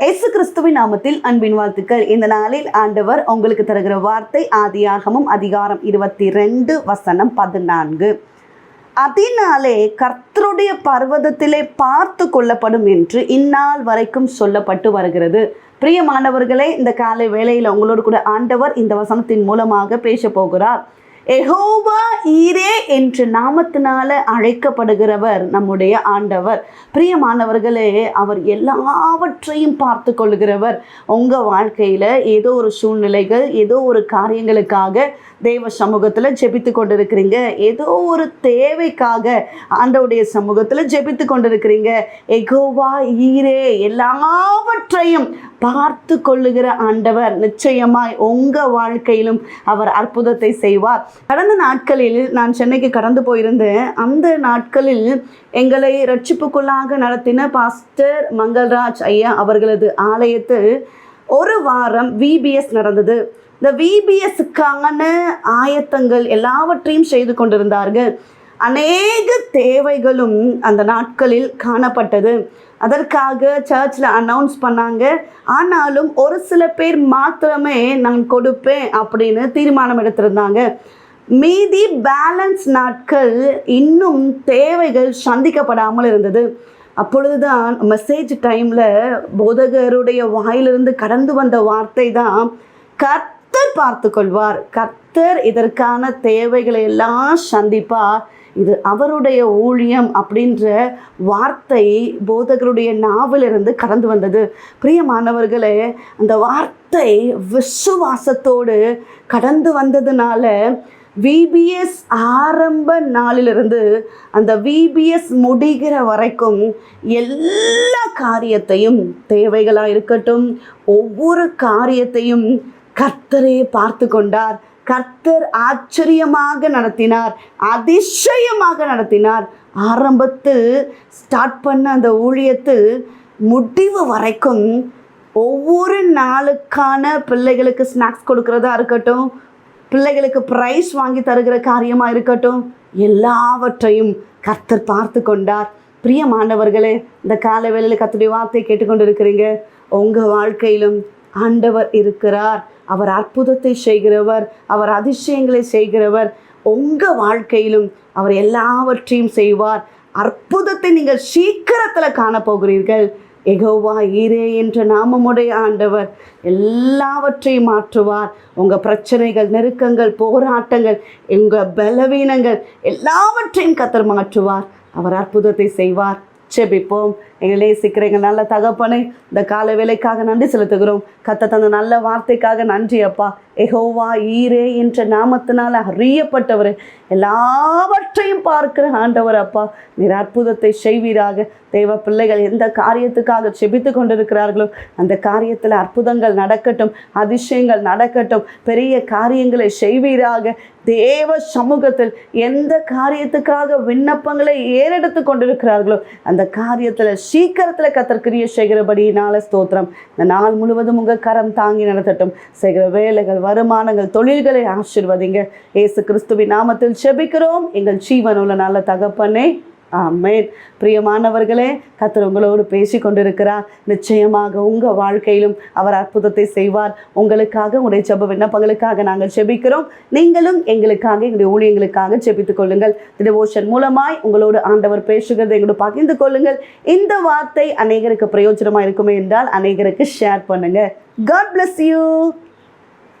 இயேசு கிறிஸ்துவின் நாமத்தில் அன்பின் வாழ்த்துக்கள். இந்த நாளில் ஆண்டவர் உங்களுக்கு தருகிற வார்த்தை ஆதியாகமும் அதிகாரம் இருபத்தி ரெண்டு வசனம் பதினான்கு. அதனாலே கர்த்தருடைய பர்வதத்திலே பார்த்து கொள்ளப்படும் என்று இந்நாள் வரைக்கும் சொல்லப்பட்டு வருகிறது. பிரியமானவர்களே இந்த காலை வேளையில் உங்களோடு கூட ஆண்டவர் இந்த வசனத்தின் மூலமாக பேச போகிறார். எகோவா ஈரே என்ற நாமத்தினால அழைக்கப்படுகிறவர் நம்முடைய ஆண்டவர். பிரியமானவர்களே அவர் எல்லாவற்றையும் பார்த்து கொள்கிறவர் உங்கள் வாழ்க்கையில் ஏதோ ஒரு சூழ்நிலைகள் ஏதோ ஒரு காரியங்களுக்காக தெய்வ சமூகத்தில் ஜெபித்து கொண்டிருக்கிறீங்க. ஏதோ ஒரு தேவைக்காக ஆண்டவுடைய சமூகத்தில் ஜெபித்து கொண்டிருக்கிறீங்க. எகோவா ஈரே எல்லாவற்றையும் பார்த்து கொள்ளுகிற ஆண்டவர் நிச்சயமாய் உங்கள் வாழ்க்கையிலும் அவர் அற்புதத்தை செய்வார். கடந்த நாட்களில் நான் சென்னைக்கு கடந்து போயிருந்தேன். அந்த நாட்களில் எங்களை ரட்சிப்புக்குள்ளாக நடத்தின பாஸ்டர் மங்கள்ராஜ் ஐயா அவர்களது ஆலயத்தில் ஒரு வாரம் விபிஎஸ் நடந்தது. இந்த விபிஎஸ்க்கான ஆயத்தங்கள் எல்லாவற்றையும் செய்து கொண்டிருந்தார்கள். அநேக தேவைகளும் அந்த நாட்களில் காணப்பட்டது. அதற்காக சர்ச்சில் அனௌன்ஸ் பண்ணாங்க. ஆனாலும் ஒரு சில பேர் மாத்திரமே நான் கொடுப்பேன் அப்படின்னு தீர்மானம் எடுத்திருந்தாங்க. மீதி பேலன்ஸ் நாட்கள் இன்னும் தேவைகள் சந்திக்கப்படாமல் இருந்தது. அப்பொழுதுதான் மெசேஜ் டைமில் போதகருடைய வாயிலிருந்து கடந்து வந்த வார்த்தை தான் கர்த்தர் பார்த்து கொள்வார் கர்த்தர் இதற்கான தேவைகளை எல்லாம் சந்திப்பார் இது அவருடைய ஊழியம் அப்படின்ற வார்த்தை போதகருடைய நாவிலிருந்து கடந்து வந்தது. பிரியமானவர்களே அந்த வார்த்தை விசுவாசத்தோடு கடந்து வந்ததுனால விபிஎஸ் ஆரம்ப நாளிலிருந்து அந்த விபிஎஸ் முடிகிற வரைக்கும் எல்லா காரியத்தையும் தேவைகளாக இருக்கட்டும் ஒவ்வொரு காரியத்தையும் கர்த்தரே பார்த்து கொண்டார் கர்த்தர் ஆச்சரியமாக நடத்தினார் அதிசயமாக நடத்தினார். ஆரம்பத்தில் ஸ்டார்ட் பண்ண அந்த ஊழியத்தில் முடிவு வரைக்கும் ஒவ்வொரு நாளுக்கான பிள்ளைகளுக்கு ஸ்நாக்ஸ் கொடுக்கறதா இருக்கட்டும் பிள்ளைகளுக்கு ப்ரைஸ் வாங்கி தருகிற காரியமாக இருக்கட்டும் எல்லாவற்றையும் கர்த்தர் பார்த்து கொண்டார். பிரியமானவர்களே இந்த கால வேளையில் கத்துடைய வார்த்தையை கேட்டுக்கொண்டு இருக்கிறீங்க உங்கள் வாழ்க்கையிலும் ஆண்டவர் இருக்கிறார். அவர் அற்புதத்தை செய்கிறவர் அவர் அதிசயங்களை செய்கிறவர். உங்கள் வாழ்க்கையிலும் அவர் எல்லாவற்றையும் செய்வார். அற்புதத்தை நீங்கள் சீக்கிரத்தில் காணப்போகிறீர்கள். எகோவா ஈரே என்ற நாமமுடைய ஆண்டவர் எல்லாவற்றையும் மாற்றுவார். உங்கள் பிரச்சனைகள் நெருக்கங்கள் போராட்டங்கள் உங்கள் பலவீனங்கள் எல்லாவற்றையும் கத்தர் மாற்றுவார். அவர் அற்புதத்தை செய்வார். செபிப்போம் எங்களை நேசிக்கிற எங்கள் நல்ல தகப்பனை இந்த கால வேலைக்காக நன்றி செலுத்துகிறோம். கத்த தந்த நல்ல வார்த்தைக்காக நன்றி அப்பா. எகோவா ஈரே என்ற நாமத்தினால் அறியப்பட்டவர். எல்லாவற்றையும் பார்க்கிற ஆண்டவர் அப்பா. நீர் அற்புதத்தை செய்வீராக. தெய்வ பிள்ளைகள் எந்த காரியத்துக்காக செபித்து கொண்டிருக்கிறார்களோ அந்த காரியத்தில் அற்புதங்கள் நடக்கட்டும் அதிசயங்கள் நடக்கட்டும் பெரிய காரியங்களை செய்வீராக. தேவ சமூகத்தில் எந்த காரியத்துக்காக விண்ணப்பங்களை ஏறெடுத்து கொண்டிருக்கிறார்களோ அந்த காரியத்தில் சீக்கிரத்தில் கத்தற்கிரிய செய்கிறபடியினால ஸ்தோத்திரம். இந்த நாள் முழுவதும் உங்கள் கரம் தாங்கி நடத்தட்டும். செய்கிற வேலைகள் வருமானங்கள் தொழில்களை ஆசிர்வதிங்க. இயேசு கிறிஸ்துவின் நாமத்தில் செபிக்கிறோம். எங்கள் ஜீவனுள்ள நல்ல தகப்பனே ஆமேன். பிரியமானவர்களே கத்தர் உங்களோடு பேசி கொண்டிருக்கிறார் நிச்சயமாக உங்கள் வாழ்க்கையிலும் அவர் அற்புதத்தை செய்வார். உங்களுக்காக உங்களுடைய ஜெப விண்ணப்பங்களுக்காக நாங்கள் செபிக்கிறோம் நீங்களும் எங்களுக்காக எங்களுடைய ஊழியங்களுக்காக செபித்துக் கொள்ளுங்கள். டிவோஷன் மூலமாய் உங்களோடு ஆண்டவர் பேசுகிறதை எங்களோட பகிர்ந்து கொள்ளுங்கள். இந்த வார்த்தை அநேகருக்கு பிரயோஜனமாக இருக்குமே என்றால் அநேகருக்கு ஷேர் பண்ணுங்கள் காட் பிளஸ் யூ